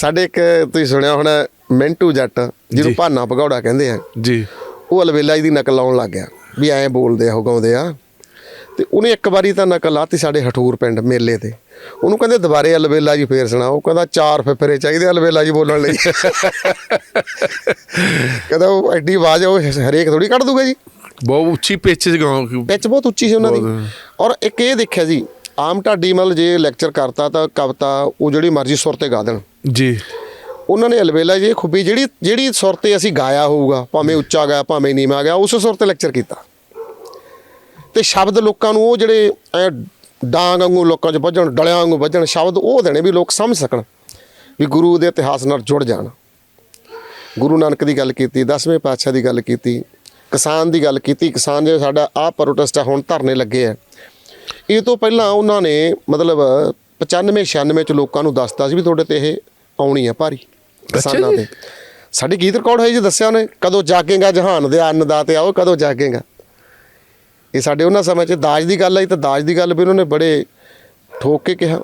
ਸਾਡੇ ਇੱਕ ਤੁਸੀਂ ਸੁਣਿਆ ਹੋਣਾ ਮਿੰਟੂ ਜੱਟ ਜਿਹਨੂੰ। ਭਾਨਾ ਭਗੌੜਾ ਕਹਿੰਦੇ ਆ। ਜੀ। ਉਹ ਅਲਵੇਲਾ ਜੀ ਦੀ ਨਕਲ ਲਾਉਣ ਲੱਗ ਗਿਆ ਵੀ ਐਂ ਬੋਲਦੇ ਆ ਉਹ ਗਾਉਂਦੇ ਆ। ਤੇ ਉਹਨੇ ਇੱਕ ਵਾਰੀ ਤਾਂ ਨਕਲ ਲਾਤੀ ਸਾਡੇ ਹਠੂਰ ਪਿੰਡ ਮੇਲੇ ਤੇ। ਉਹਨੂੰ ਕਹਿੰਦੇ ਦੁਬਾਰੇ ਅਲਵੇਲਾ ਜੀ ਫੇਰ ਸੁਣਾ ਉਹ ਕਹਿੰਦਾ ਚਾਰ ਫਿਫਰੇ ਚਾਹੀਦੇ ਅਲਵੇਲਾ ਜੀ ਬੋਲਣ ਲਈ। ਕਹਿੰਦਾ ਉਹ ਐਡੀ ਆਵਾਜ਼ ਉਹ ਹਰੇਕ ਥੋੜੀ ਕੱਢ ਦੂਗਾ ਜੀ। ਬਹੁਤ ਉੱਚੀ ਪਿੱਚ ਚ ਗਾਉਂ ਪਿੱਚ ਬਹੁਤ ਉੱਚੀ ਸੀ ਉਹਨਾਂ ਦੀ। ਔਰ ਇੱਕ ਇਹ ਦੇਖਿਆ ਜੀ ਆਮ ਢਾਡੀ ਮਲ ਜੇ ਲੈਕਚਰ ਕਰਤਾ ਤਾਂ ਕਵਿਤਾ ਉਹ ਜਿਹੜੀ ਮਰਜ਼ੀ ਸੁਰ ਤੇ ਗਾ ਦੇਣ। ਜੀ। ਉਹਨਾਂ ਨੇ ਅਲਵੇਲਾ ਜੀ ਖੁੱਬੀ ਜਿਹੜੀ ਜਿਹੜੀ ਸੁਰ ਤੇ ਅਸੀਂ ਗਾਇਆ ਹੋਊਗਾ ਭਾਵੇਂ ਉੱਚਾ ਗਿਆ ਭਾਵੇਂ ਨੀਵਾਂ ਗਿਆ ਉਸ ਸੁਰ ਤੇ ਲੈਕਚਰ ਕੀਤਾ। ਤੇ ਸ਼ਬਦ ਲੋਕਾਂ ਨੂੰ ਉਹ ਜਿਹੜੇ ਐ ਡਾਂਗ ਵਾਂਗੂ ਲੋਕਾਂ 'ਚ ਵੱਜਣ ਡਲਿਆਂ ਵਾਂਗੂ ਵੱਜਣ ਸ਼ਬਦ ਉਹ ਦੇਣੇ ਵੀ ਲੋਕ ਸਮਝ ਸਕਣ ਵੀ ਗੁਰੂ ਦੇ ਇਤਿਹਾਸ ਨਾਲ ਜੁੜ ਜਾਣ। ਗੁਰੂ ਨਾਨਕ ਦੀ ਗੱਲ ਕੀਤੀ ਦਸਵੇਂ ਪਾਤਸ਼ਾਹ ਦੀ ਗੱਲ ਕੀਤੀ ਕਿਸਾਨ ਦੀ ਗੱਲ ਕੀਤੀ ਕਿਸਾਨ ਜੇ ਸਾਡਾ ਆਹ ਪ੍ਰੋਟੈਸਟ ਆ ਹੁਣ ਧਰਨੇ ਲੱਗੇ ਆ ਇਹ ਤੋਂ ਪਹਿਲਾਂ ਉਹਨਾਂ ਨੇ ਮਤਲਬ 95 96 ਚ ਲੋਕਾਂ ਨੂੰ ਦੱਸਤਾ ਸੀ ਵੀ ਤੁਹਾਡੇ ਤੇ ਇਹ ਆਉਣੀ ਆ ਭਾਰੀ ਕਿਸਾਨਾਂ। ਤੇ। ਸਾਡੇ ਗੀਤ ਰਿਕਾਰਡ ਹੋਏ ਜੀ ਦੱਸਿਆ ਉਹਨੇ ਕਦੋਂ ਜਾਗੇਗਾ ਜਹਾਨ ਦੇ ਅੰਨ ਦਾ ਤੇ ਆਓ ਕਦੋਂ ਜਾਗੇਗਾ। ਇਹ ਸਾਡੇ ਉਹਨਾਂ ਸਮੇਂ 'ਚ ਦਾਜ ਦੀ ਗੱਲ ਆਈ ਤਾਂ ਦਾਜ ਦੀ ਗੱਲ ਵੀ ਉਹਨਾਂ ਨੇ ਬੜੇ ਠੋਕ ਕੇ ਕਿਹਾ।